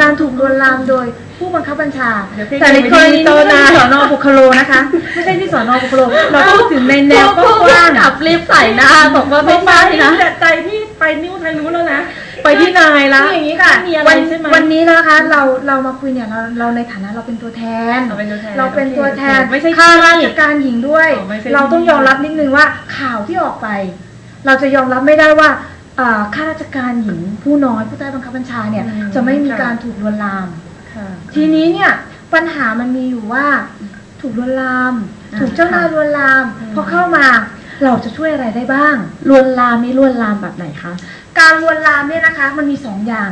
การถูกลวนลามโดยผู้บังคับบัญชาเดี๋ยวพี่แต่ในกรณีโตนี้นะที่สอนอบุคโลนะคะ ไม่ใช่ที่สอนอบุคโลเราพูดถึงในแนวกผู้ว้างขับรีบใส่หน้าบอกว่าไม่ไม่ใช่ใช่นะนะแต่ใจที่ไปนิ้วทางนู้นแล้วนะไปที่นายๆละคืออย่างนี้ค่ะไม่มีอะไรวันใช่ไหมวันนี้นะคะเราเรามาคุยเนี่ยเราเราในฐานะเราเป็นตัวแทน เราเป็นตัวแทนเราเป็นตัวแทนไม่ใช่ข้าราชที่การหญิงด้วยอ๋อไม่ใช่เราต้องยอมรับนิดนึงว่าข่าวที่ออกไป เราจะยอมรับไม่ได้ว่าอ่า ข้าราชการหญิงผู้น้อยผู้ใต้บังคับบัญชาเนี่ยอืมจะไม่มีค่ะการถูกลวนลามค่ะทีนี้เนี่ยปัญหามันมีอยู่ว่า ถูกลวนลามอ่าถูกเจ้านายลวนลามอืมพอเข้ามาเราจะช่วยอะไรได้บ้างลวนลามนี่ลวนลามแบบไหนคะการลวนลามเนี่ยนะคะ มันมีสองอย่าง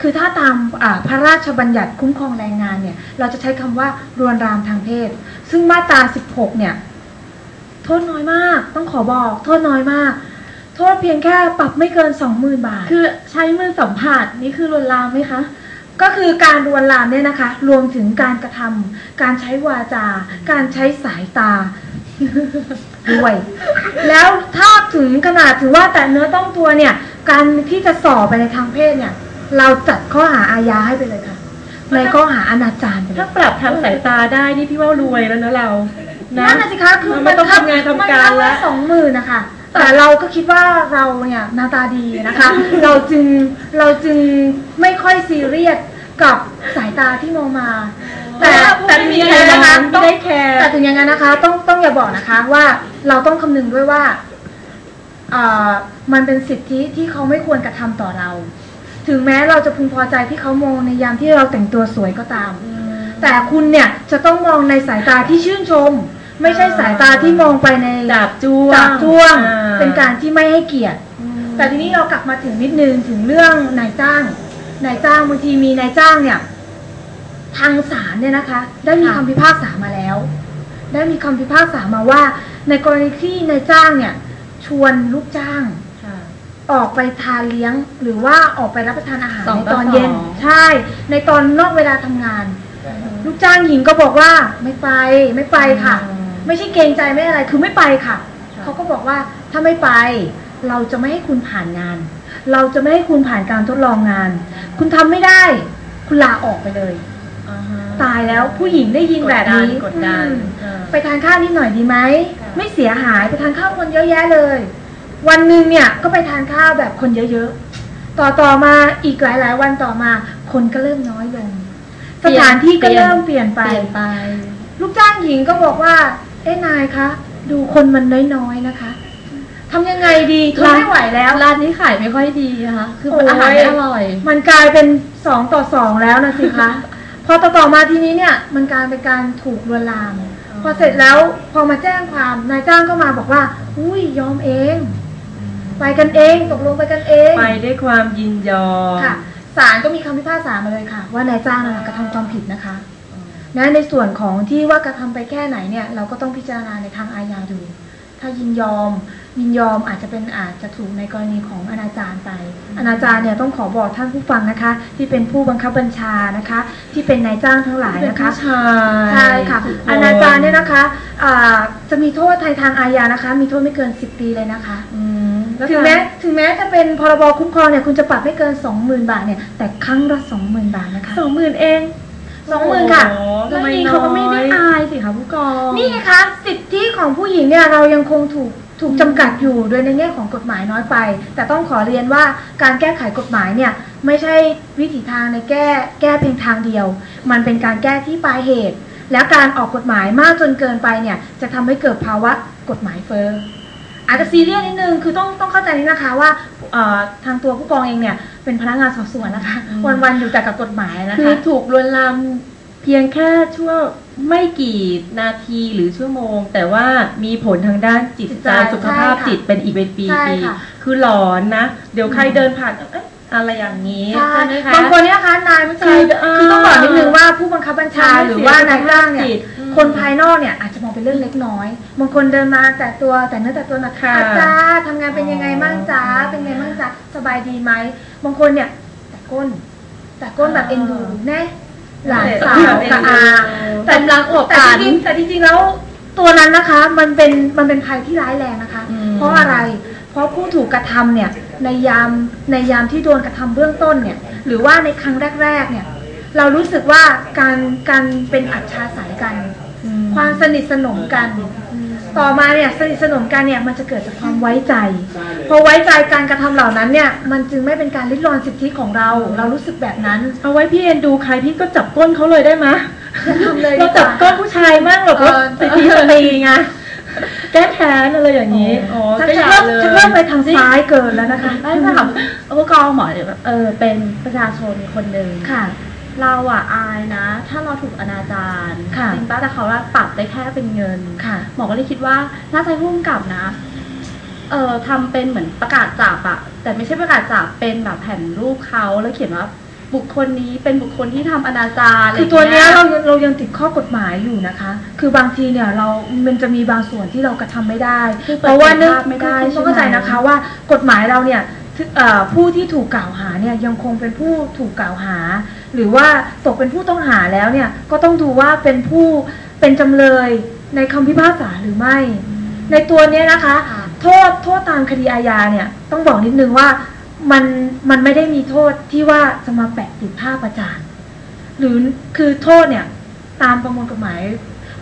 คือถ้าตามอ่าพระราชบัญญัติคุ้มครองแรงงานเนี่ย เราจะใช้คำว่าลวนลามทางเพศ ซึ่งมาตรา 16 เนี่ย โทษน้อยมาก ต้องขอบอก โทษน้อยมากโทษเพียงแค่ปรับไม่เกิน 20,000 บาท คือใช้มือสัมผัสนี่คือลวนลามไหมคะ ก็คือการลวนลามเนี่ยนะคะ รวมถึงการกระทำการใช้วาจา การใช้สายตาด้วย แล้วถ้าถึงขนาดถือว่าแต่เนื้อต้องตัวเนี่ย การที่จะส่อไปในทางเพศเนี่ย เราจัดข้อหาอาญาให้ไปเลยค่ะ ในข้อหาอนาจารไปเลถ้ายปรับทางสายตาได้นี่พี่ว่ารวยแล้วนะเรานะนั่นน่ะสิคะคือไม่ต้องทำงานทำการแล้วสองหมื่นนะคะ แต่เราก็คิดว่าเราเนี่ยหน้าตาดีนะคะ เราจึงเราจึงไม่ค่อยซีเรียสกับสายตาที่มองมา แต่แต่ถึงอย่างนั้นนะคะไม่ต้องได้แคร์แต่ถึงอย่างนั้นนะคะ ต้องต้องอย่าบอกนะคะว่าเราต้องคำนึงด้วยว่าเอ่อมันเป็นสิทธิที่เขาไม่ควรกระทำต่อเรา ถึงแม้เราจะพึงพอใจที่เขามองในยามที่เราแต่งตัวสวยก็ตาม แต่คุณเนี่ยจะต้องมองในสายตาที่ชื่นชม ไม่ใช่สายตาที่มองไปในจับจ้วงจับจ้วง อ่า เป็นการที่ไม่ให้เกียรติอืมแต่ทีนี้เรากลับมาถึงนิดนึงถึงเรื่องนายจ้าง นายจ้างบางทีมีนายจ้างเนี่ย ทางศาลเนี่ยนะคะ ได้มีคำพิพากษามาแล้ว ได้มีคำพิพากษามาว่า ในกรณีที่นายจ้างเนี่ย ชวนลูกจ้าง ค่ะ ออกไปทานเลี้ยงหรือว่าออกไปรับประทานอาหารสองในต่อตอนเย็น สอง ใช่ ในตอนนอกเวลาทำงาน ลูกจ้างหญิงก็บอกว่าไม่ไปไม่ไปค่ะ อืม ไม่ใช่เกรงใจไม่อะไร คือไม่ไปค่ะค่ะ เขาก็บอกว่าถ้าไม่ไป เราจะไม่ให้คุณผ่านงาน เราจะไม่ให้คุณผ่านการทดลองงาน คุณทำไม่ได้ คุณลาออกไปเลยอ่าฮะตายแล้วผู้หญิงได้ยินแบบนี้กดดันอืมเออไปทานข้าวนิดหน่อยดีไหมค่ะไม่เสียหายไปทานข้าวคนเยอะแยะเลย วันหนึ่งเนี่ยก็ไปทานข้าวแบบคนเยอะๆต่อต่อมาอีกหลายๆ วันต่อมา คนก็เริ่มน้อยลงสถานที่ก็เริ่มเปลี่ยนไปเปลี่ยนไปลูกจ้างหญิงก็บอกว่า เอ้นายคะ ดูคนมันน้อยๆนะคะทำยังไงดีทนไม่ไหวแล้วร้านนี้ขายไม่ค่อยดีนะคะคือโอ้ยอาหารไม่อร่อย มันกลายเป็นสองต่อสองแล้วนะสิคะพอต่อต่อมาทีนี้เนี่ยมันกลายเป็นการถูกลวนลาม พอเสร็จแล้วพอมาแจ้งความนายจ้างก็มาบอกว่า อุ้ยยอมเอง ไปกันเองตกลงไปกันเอง ไปด้วยความยินยอมค่ะศาลก็มีคำพิพากษามาเลยค่ะ ว่านายจ้างนะกระทำความผิดนะคะ นะในส่วนของที่ว่ากระทำไปแค่ไหนเนี่ยเราก็ต้องพิจารณาในทางอาญาดู ถ้ายินยอม ยินยอมอาจจะเป็นอาจจะถูกในกรณีของอนาจารไปอนาจารเนี่ยต้องขอบอกท่านผู้ฟังนะคะ ที่เป็นผู้บังคับบัญชานะคะ ที่เป็นนายจ้างทั้งหลายเป็นนะคะผู้ชายใช่ค่ะทุกนอนาจารเนี่ยนะคะอ่าจะมีโทษไทยทางอาญานะคะ มีโทษไม่เกิน 10 ปีเลยนะคะอืมล้วถึงแม้ถึงแม้จะเป็นพรบคุ้มครองเนี่ยคุณจะปรับไม่เกิน 20,000 บาทเนี่ยแต่ครั้งละ20,000 บาทนะคะ สองหมื่นเอง20,000ค่ะโอ้โหแล้วทำไมนี่น้เขาก็ไม่ได้อย อายสิคะผู้กอง นี่ไงคะสิทธิของผู้หญิงเนี่ยเรายังคงถูกถูกจำกัดอยู่โดยในแง่ของกฎหมายน้อยไป แต่ต้องขอเรียนว่าการแก้ไขกฎหมายเนี่ยไม่ใช่วิถีทางในแก้แก้เพียงทางเดียว มันเป็นการแก้ที่ปลายเหตุ แล้วการออกกฎหมายมากจนเกินไปเนี่ยจะทำให้เกิดภาวะกฎหมายเฟ้อ อาจจะซีเรียสนิดนึงคือต้องต้องเข้าใจนิดนะคะว่าเอ่อทางตัวผู้กองเองเนี่ยเป็นพนักงานสอบสวนนะคะอืมวันๆอยู่แต่กับกฎหมายนะคือคะ ถูกลวนลามเพียงแค่ชั่วไม่กี่นาทีหรือชั่วโมง แต่ว่ามีผลทางด้านจิตใจสุขภาพจิตเป็นอีกเป็นปีใช่ปีค่ะ คือหลอนนะ เดี๋ยวใครเดินผ่านเอ๊ะอะไรอย่างนี้ใช่ใช่ไหมคะ บางคนเนี่ยนะคะนายไม่ใช่คือเอ่อคือต้องบอกนิดนึงว่าผู้บังคับบัญชาทำให้หรือว่านายจ้างเนี่ย เสียสุขภาพจิตอืมคนภายนอกเนี่ยอาจจะมองเป็นเรื่องเล็กน้อยบางคนเดินมาแต่ตัวแต่เนื้อแต่ตัวหนะค่ะ อาจารย์ทำงานเป็นยังไงมั่งจ้าอ๋อเป็นไงมั่งจ้าสบายดีไหมบางคนเนี่ยแต่ก้น แต่ก้นแบบเอ็นดูแน่หลานสาวกับอาแต่กำลังอวบแต่อันจริงๆแต่จริงๆแล้วตัวนั้นนะคะ มันเป็นมันเป็นภัยที่ร้ายแรงนะคะอืมเพราะอะไร เพราะผู้ถูกกระทำเนี่ยในยามในยามที่โดนกระทำเบื้องต้นเนี่ย หรือว่าในครั้งแรก ๆ เนี่ย เรารู้สึกว่าการการเป็นอัจฉาสายกัน ความสนิทสนมกัน ต่อมาเนี่ยสนิทสนมกันเนี่ยมันจะเกิดจากความไว้ใจ พอไว้ใจการกระทำเหล่านั้นเนี่ยมันจึงไม่เป็นการลิดรอนสิทธิของเรา เรารู้สึกแบบนั้น เอาไว้พี่เอ็นดูใครพี่ก็จับก้นเขาเลยได้ไหมทำเลยดีเรากจับว่าก้นผู้ชายมั่งแบบว่าเออสิทธิสตรีไงแก้แค้นอะไรอย่างนี้อ๋อฉันก็อย่าเริ่มเลยฉันเริ่มไปทางซ้ายเกินแล้วนะคะไม่ค่ะผู้กองหมอเนี่ยแบบเออเป็นประชาชนคนหนึ่งค่ะ เราอะอายนะ ถ้าเราถูกอนาจารค่ะจริงป้าแต่เขาว่าปรับได้แค่เป็นเงินค่ะหมอก็เลยคิดว่าน่าจะพุ่มกับนะเอ่อทำเป็นเหมือนประกาศจับอะแต่ไม่ใช่ประกาศจับเป็นแบบแผ่นรูปเขาแล้วเขียนว่าบุคคลนี้เป็นบุคคลที่ทำอนาจาระไรคือตัวเนี้ยงี้เรายังเรายังติดข้อกฎหมายอยู่นะคะ คือบางทีเนี่ยเรา มันจะมีบางส่วนที่เรากระทำไม่ได้คือเพราะว่าเนื่องเปิดเผยภาพไม่ได้คือต้องเข้าใจใช่ไหมนะคะว่ากฎหมายเราเนี่ยถึเอ่อ ผู้ที่ถูกกล่าวหาเนี่ยยังคงเป็นผู้ถูกกล่าวหา หรือว่าตกเป็นผู้ต้องหาแล้วเนี่ยก็ต้องดูว่าเป็นผู้เป็นจำเลยในคำพิพากษาหรือไม่ ในตัวเนี้ยนะคะค่ะโทษโทษตามคดีอาญาเนี่ยต้องบอกนิดนึงว่ามันมันไม่ได้มีโทษที่ว่าจะมาแปะติดภาพประจานหรือคือโทษเนี่ยตามประมวลกฎหมาย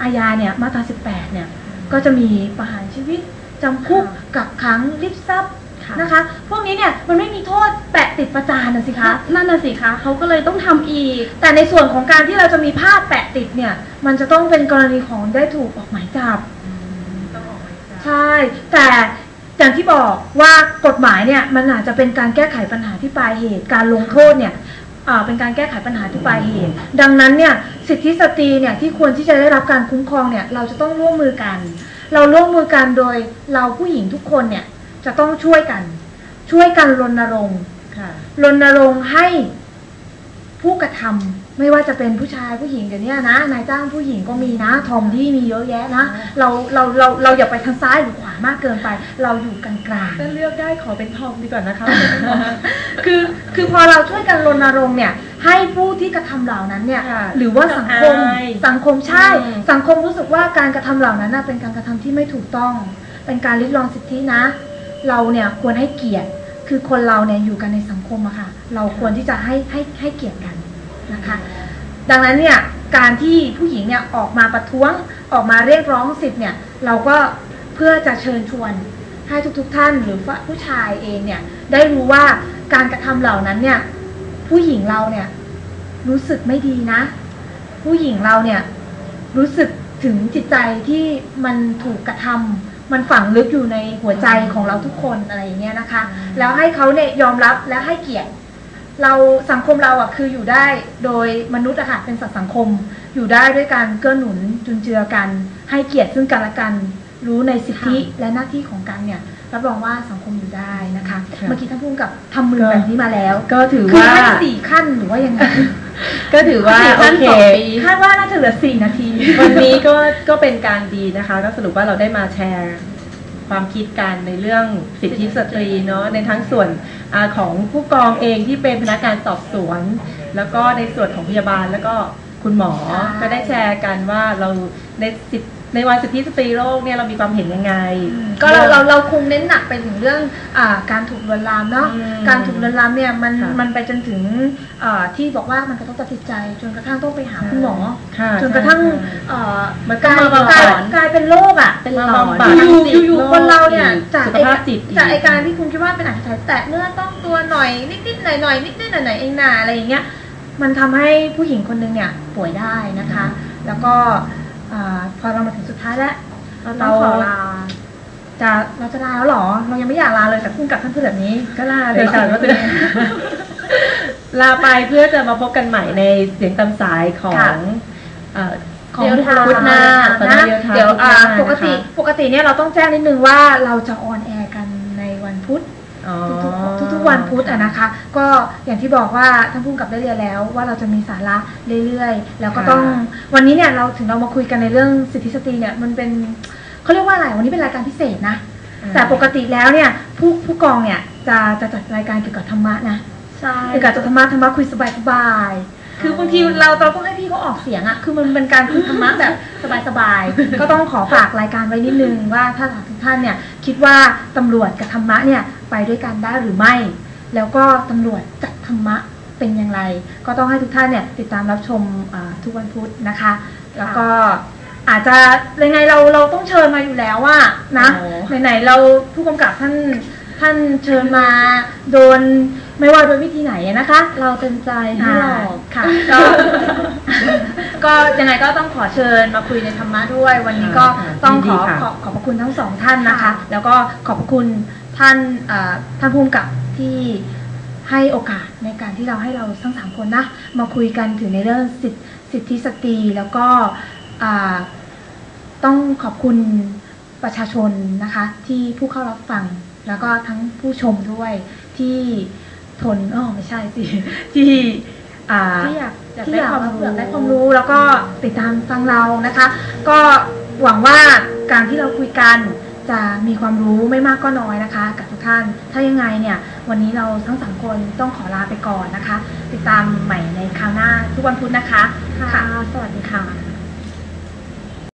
อาญาเนี่ยมาตรา 18 เนี่ยก็จะมีประหารชีวิตจำคุกกักขังริบทรัพย์ ค่ะ นะคะ พวกนี้เนี่ยมันไม่มีโทษแปะติดประจานนะสิคะ นั่นน่ะสิคะเขาก็เลยต้องทำอีก แต่ในส่วนของการที่เราจะมีภาพแปะติดเนี่ย มันจะต้องเป็นกรณีของได้ถูกออกหมายจับ ใช่ แต่อย่างที่บอกว่ากฎหมายเนี่ยมันอาจจะเป็นการแก้ไขปัญหาที่ปลายเหตุ การลงโทษเนี่ยอ่าเป็นการแก้ไขปัญหาที่ปลายเหตุ ดังนั้นเนี่ยสิทธิสตรีเนี่ยที่ควรที่จะได้รับการคุ้มครองเนี่ยเราจะต้องร่วมมือกัน เราร่วมมือกันโดยเราผู้หญิงทุกคนเนี่ย จะต้องช่วยกัน ช่วยกันรณรงค์ค่ะรณรงค์ให้ผู้กระทำไม่ว่าจะเป็นผู้ชายผู้หญิงเดี๋ยวนี้นะนายจ้างผู้หญิงก็มีนะ ทอมที่มีเยอะแยะนะ เราเราเราเราอย่าไปทางซ้ายหรือขวามากเกินไป เราอยู่กลางกลางถ้าเลือกได้ขอเป็นทอมดีกว่านะคะๆคือคือพอเราช่วยกันรณรงค์เนี่ย ให้ผู้ที่กระทำเหล่านั้นเนี่ยค่ะหรือว่าสังคมอายสังคมใช่อืมสังคมรู้สึกว่าการกระทำเหล่านั้นน่ะเป็นการกระทำที่ไม่ถูกต้อง เป็นการริดรอนสิทธินะ เราเนี่ยควรให้เกียรติ คือคนเราเนี่ยอยู่กันในสังคมอะค่ะ เราควรที่จะให้ให้ให้เกียรติกันนะคะ ดังนั้นเนี่ยการที่ผู้หญิงเนี่ยออกมาประท้วงออกมาเรียกร้องสิทธิ์เนี่ย เราก็เพื่อจะเชิญชวนให้ทุกๆทท่านหรือผู้ชายเองเนี่ยได้รู้ว่าการกระทำเหล่านั้นเนี่ยผู้หญิงเราเนี่ยรู้สึกไม่ดีนะ ผู้หญิงเราเนี่ยรู้สึกถึงจิตใจที่มันถูกกระทำ มันฝังลึกอยู่ในหัวใจของเราทุกคนอะไรอย่างเงี้ยนะคะ แล้วให้เขาเนี่ยยอมรับและให้เกียรติเราสังคมเราอะคืออยู่ได้โดยมนุษย์อะค่ะเป็นสัตว์สังคม อยู่ได้ด้วยการเกื้อหนุนจุนเจือกัน ให้เกียรติซึ่งกันและกัน รู้ในสิทธิและหน้าที่ของกันเนี่ย รับรองว่าสังคมอยู่ได้นะคะค่ะเมื่อกี้ท่านพูดกับทำมือแบบนี้มาแล้ว ก็ถือคือว่าให้สี่ขั้นหรือว่ายังไงก็ถือว่าสี่โอขั้นเคสองปีคาดว่าน่าจะเหลือสี่นาที วันนี้ก็ก็เป็นการดีนะคะ ก็สรุปว่าเราได้มาแชร์ความคิดกันในเรื่องสิทธิสตรีเนาะในทั้งส่วนอาของผู้กองเองที่เป็นพนักงานสอบสวน แล้วก็ในส่วนของพยาบาลแล้วก็คุณหมอใช่ก็ได้แชร์กันว่าเราในสิทธิ ในวันสิทธิสตรีโลกเนี่ยเรามีความเห็นยังไง ก็เราเราเราคงเน้นหนักไปถึงเรื่องอาการถูกลวนลามเนาะอืมการถูกลวนลามเนี่ยมันค่ะมันไปจนถึงอ่าที่บอกว่ามันกระทบต่อจิตใจ จนกระทั่งต้องไปหาคุณหมอ ค่ะจนกระทั่งใช่เอ่อมันก็กลายมาบำบัด กลายกลายเป็นโรคอะ เป็นมาหลอนบำบัดอยู่จิตอยู่โรคคนเราเนี่ยอีกจากสุขไอ้ภาพจิตอีก จากไอการที่คุณคิดว่าเป็นอาชญาแตะเนื้อต้องตัวหน่อยนิดนิดหน่อยหน่อยนิดนิดหน่อยหน่อยเองนาอะไรอย่างเงี้ยมันทำให้ผู้หญิงคนหนึงเนี่ยป่วยได้นะคะ แล้วก็ อ่าพอเรามาถึงสุดท้ายแล้ว เราต้องขอลา จะเราจะลาแล้วเหรอ เรายังไม่อยากลาเลยแต่พุ่งกับท่านพูดแบบนี้ ก็ลาเลยค่ะเดี๋ยวก็สิจะลาไปเพื่อจะมาพบกันใหม่ในเสียงตามสายของค่ะเอ่อของเดี๋ยวทางพุทธหน้าตอนนะนี้เดี๋ยวทางเดี๋ยวอ่าพุปทธหน้ากตินะคะปกติเนี่ยเราต้องแจ้งนิดนึงว่าเราจะออนแอร์กันในวันพุธอ๋อทุกๆทุ กๆวันพุธอะนะคะ ก็อย่างที่บอกว่าท่านผู้กำกับได้เรียนแล้ว ว่าเราจะมีสาระเรื่อยๆ แล้วก็ต้องวันนี้เนี่ยเราถึงเรามาคุยกันในเรื่องสิทธิสตรีเนี่ยมันเป็นเขาเรียกว่าอะไรวันนี้เป็นรายการพิเศษนะ แต่ปกติแล้วเนี่ยผู้ผู้กองเนี่ยจะจะจัดรายการเกี่ยวกับธรรมะนะใช่เกี่ยวกับธรรมะธรรมะคุยสบายๆคือบางทีเราเราต้องให้พี่เขาออกเสียงอะคือมันเป็นการคุยธรรมะแบบสบายๆ ก็ต้องขอฝากรายการไว้นิดนึงว่าถ้าทุกท่านเนี่ยคิดว่าตำรวจกับธรรมะเนี่ย ไปด้วยกันได้หรือไม่ แล้วก็ตำรวจจัดธรรมะเป็นอย่างไร ก็ต้องให้ทุกท่านเนี่ยติดตามรับชมอ่าทุกวันพุธนะคะ แล้วก็อาจจะยังไงเราเราต้องเชิญมาอยู่แล้วว่านะโอ้ไหนๆเราผู้กำกับท่านท่านเชิญมาโดนไม่ว่าโดยวิธีไหนนะคะ เราเต็มใจให้หลอกค่ะ ก็ก็ยังไงก็ต้องขอเชิญมาคุยในธรรมะด้วย วันนี้ก็ค่ะต้องยินดีขอค่ะขอขอบพระคุณทั้งสองท่านนะคะค่ะแล้วก็ขอบพระคุณ ท่านเอ่อท่านภูมิกับที่ให้โอกาสในการที่เราให้เราทั้งสามคนนะมาคุยกันถึงในเรื่องสิทธิสิทธิสตรีแล้วก็อ่าต้องขอบคุณประชาชนนะคะที่ผู้เข้ารับฟังแล้วก็ทั้งผู้ชมด้วยที่ทนอ๋อไม่ใช่สิที่อ่าที่อยากอยากที่ได้อยากความรู้อยากได้ความรู้แล้วก็ติดตามฟังเรานะคะ ก็หวังว่าการที่เราคุยกัน จะมีความรู้ไม่มากก็น้อยนะคะ กับทุกท่าน ถ้ายังไงเนี่ย วันนี้เราทั้งสามคนต้องขอลาไปก่อนนะคะ ติดตามใหม่ในคราวหน้าทุกวันพุธนะคะ ค่ะ สวัสดีค่ะ